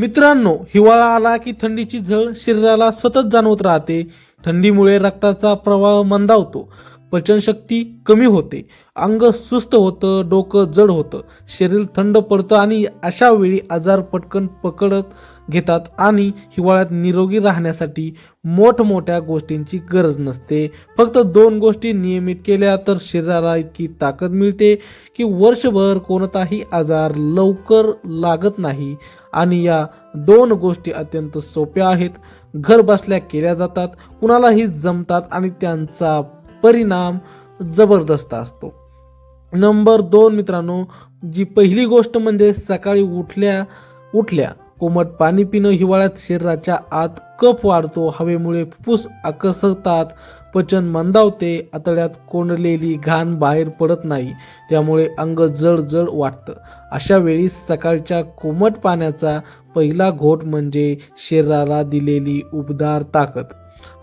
मित्रांनो हिवाळा आला की थंडीची झळ शरीराला सतत जाणवत राहते. थंडीमुळे रक्ताचा प्रवाह मंदावतो. पचनशक्ती कमी होते. अंग सुस्त होतं डोकं जड होतं. शरीर थंड पडतं आणि अशा वेळी आजार पटकन पकडत घेतात आणि हिवाळ्यात निरोगी राहण्यासाठी मोठमोठ्या गोष्टींची गरज नसते. फक्त दोन गोष्टी नियमित केल्या तर शरीराला इतकी ताकद मिळते की वर्षभर कोणताही आजार लवकर लागत नाही. आणि या दोन गोष्टी अत्यंत सोप्या आहेत. घर बसल्या केल्या जातात कुणालाही जमतात आणि त्यांचा परिणाम जबरदस्त असतो. नंबर दोन मित्रांनो जी पहिली गोष्ट म्हणजे सकाळी उठल्या उठल्या कोमट पाणी पिणं हिवाळ्यात शरीराच्या आत कफ वाढतो. हवेमुळे फुफ्फुस आकसतात पचन मंदावते. आतड्यात कोंडलेली घाण बाहेर पडत नाही. त्यामुळे अंग जड जड वाटतं. अशा वेळी सकाळच्या कोमट पाण्याचा पहिला घोट म्हणजे शरीराला दिलेली उबदार ताकद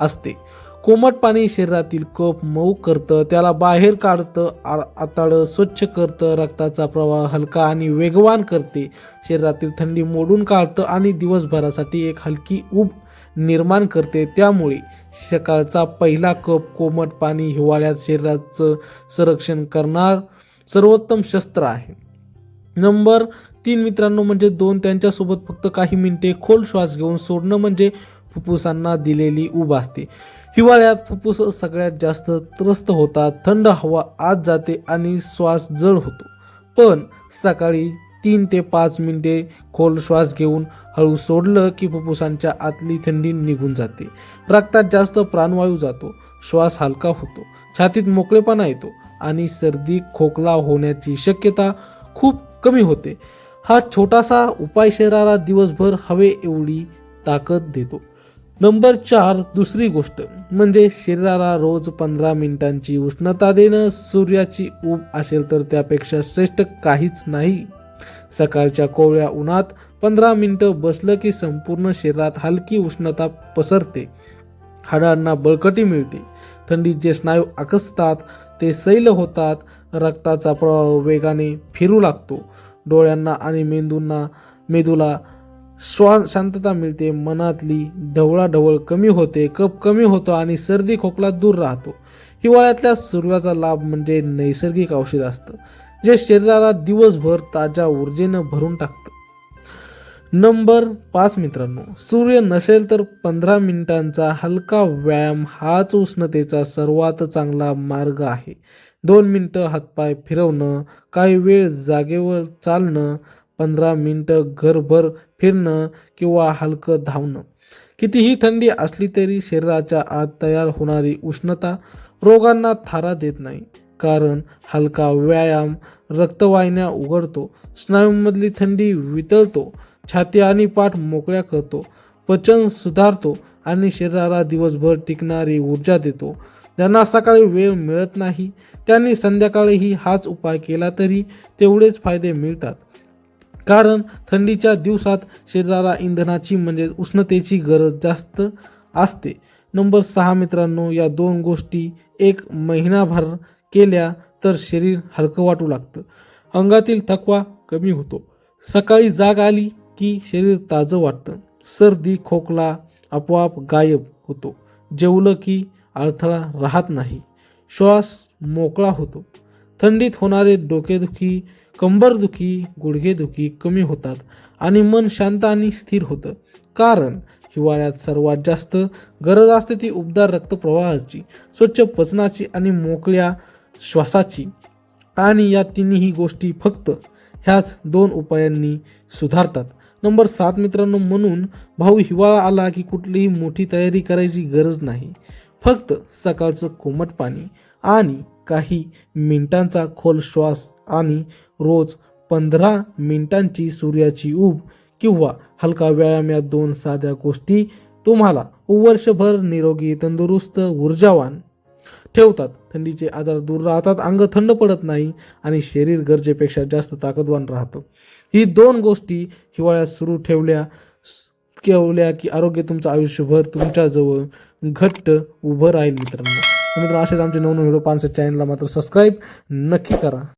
असते. कोमट पाणी शरीरातील कप मऊ करतं त्याला बाहेर काढतं आ- स्वच्छ करतं रक्ताचा प्रवाह हलका आणि वेगवान करते. शरीरातील थंडी मोडून काढतं आणि दिवसभरासाठी एक हलकी ऊब निर्माण करते. त्यामुळे सकाळचा पहिला कप कोमट पाणी हिवाळ्यात शरीराचं संरक्षण करणार सर्वोत्तम शस्त्र आहे. नंबर तीन मित्रांनो म्हणजे दोन त्यांच्यासोबत फक्त काही मिनिटे खोल श्वास घेऊन सोडणं म्हणजे फुफ्फुसांना दिलेली ऊब असते. हिवाळ्यात फुफ्फुस सगळ्यात जास्त त्रस्त होतात थंड हवा आत जाते आणि श्वास जड होतो. पण सकाळी तीन ते पाच मिनिटे खोल श्वास घेऊन हळू सोडलं की फुफ्फुसांच्या आतली थंडी निघून जाते. रक्तात जास्त प्राणवायू जातो श्वास हलका होतो छातीत मोकळेपणा येतो आणि सर्दी खोकला होण्याची शक्यता खूप कमी होते. हा छोटासा उपाय शरीराला दिवसभर हवे एवढी ताकद देतो. नंबर चार दुसरी गोष्ट म्हणजे शरीराला रोज पंधरा मिनिटांची उष्णता देणं. सूर्याची ऊब असेल तर त्यापेक्षा श्रेष्ठ काहीच नाही. सकाळच्या कोवळ्या उन्हात पंधरा मिनिटं बसलं की संपूर्ण शरीरात हलकी उष्णता पसरते. हाडांना बळकटी मिळते. थंडीत जे स्नायू आकसतात ते सैल होतात. रक्ताचा प्रवाह वेगाने फिरू लागतो. डोळ्यांना आणि मेंदूंना मेंदूला श्वा शांतता मिळते मनातली ढवळाढवळ कमी होते कप कमी होतो आणि सर्दी खोकला दूर राहतो. हिवाळ्यातल्या सूर्याचा लाभ म्हणजे नैसर्गिक औषध असतं जे शरीराला दिवसभर ताज्या ऊर्जेनं भरून टाकतं. नंबर पाच मित्रांनो सूर्य नसेल तर पंधरा मिनिटांचा हलका व्यायाम हाच उष्णतेचा सर्वात चांगला मार्ग आहे. दोन मिनटं हातपाय फिरवणं काही वेळ जागेवर चालणं पंधरा मिनटं घरभर फिरणं किंवा हलकं धावणं. कितीही थंडी असली तरी शरीराच्या आत तयार होणारी उष्णता रोगांना थारा देत नाही. कारण हलका व्यायाम रक्तवाहिन्या उघडतो स्नायूंमधली थंडी वितळतो छाती आणि पाठ मोकळ्या करतो पचन सुधारतो आणि शरीराला दिवसभर टिकणारी ऊर्जा देतो. ज्यांना सकाळी वेळ मिळत नाही त्यांनी संध्याकाळीही हाच उपाय केला तरी तेवढेच फायदे मिळतात. कारण थंडीच्या दिवसात शरीराला इंधनाची म्हणजे उष्णतेची गरज जास्त असते. नंबर सहा मित्रांनो या दोन गोष्टी एक महिनाभर केल्या तर शरीर हलकं वाटू लागतं. अंगातील थकवा कमी होतो. सकाळी जाग आली की शरीर ताजं वाटतं. सर्दी खोकला आपोआप गायब होतो. जेवलं की अडथळा राहत नाही. श्वास मोकळा होतो. थंडीत होणारे डोकेदुखी कंबरदुखी गुडघेदुखी कमी होतात आणि मन शांत आणि स्थिर होतं. कारण हिवाळ्यात सर्वात जास्त गरज असते ती उबदार रक्तप्रवाहाची स्वच्छ पचनाची आणि मोकळ्या श्वासाची. आणि या तिन्ही गोष्टी फक्त ह्याच दोन उपायांनी सुधारतात. नंबर सात मित्रांनो म्हणून भाऊ हिवाळा आला की कुठलीही मोठी तयारी करायची गरज नाही. फक्त सकाळचं कोमट पाणी आणि काही मिनिटांचा खोल श्वास आणि रोज पंधरा मिनिटांची सूर्याची ऊब किंवा हलका व्यायाम या दोन साध्या गोष्टी तुम्हाला वर्षभर निरोगी तंदुरुस्त ऊर्जावान ठेवतात. थंडीचे आजार दूर राहतात अंग थंड पडत नाही आणि शरीर गरजेपेक्षा जास्त ताकदवान राहतं. ही दोन गोष्टी हिवाळ्यात सुरू ठेवल्या ठेवल्या की आरोग्य तुमचं आयुष्यभर तुमच्याजवळ घट्ट उभं राहील मित्रांनो. मित्रांनो असेच आमचे नवनवीन व्हिडिओ पाहण्यासाठी चॅनलला मात्र सबस्क्राईब नक्की करा.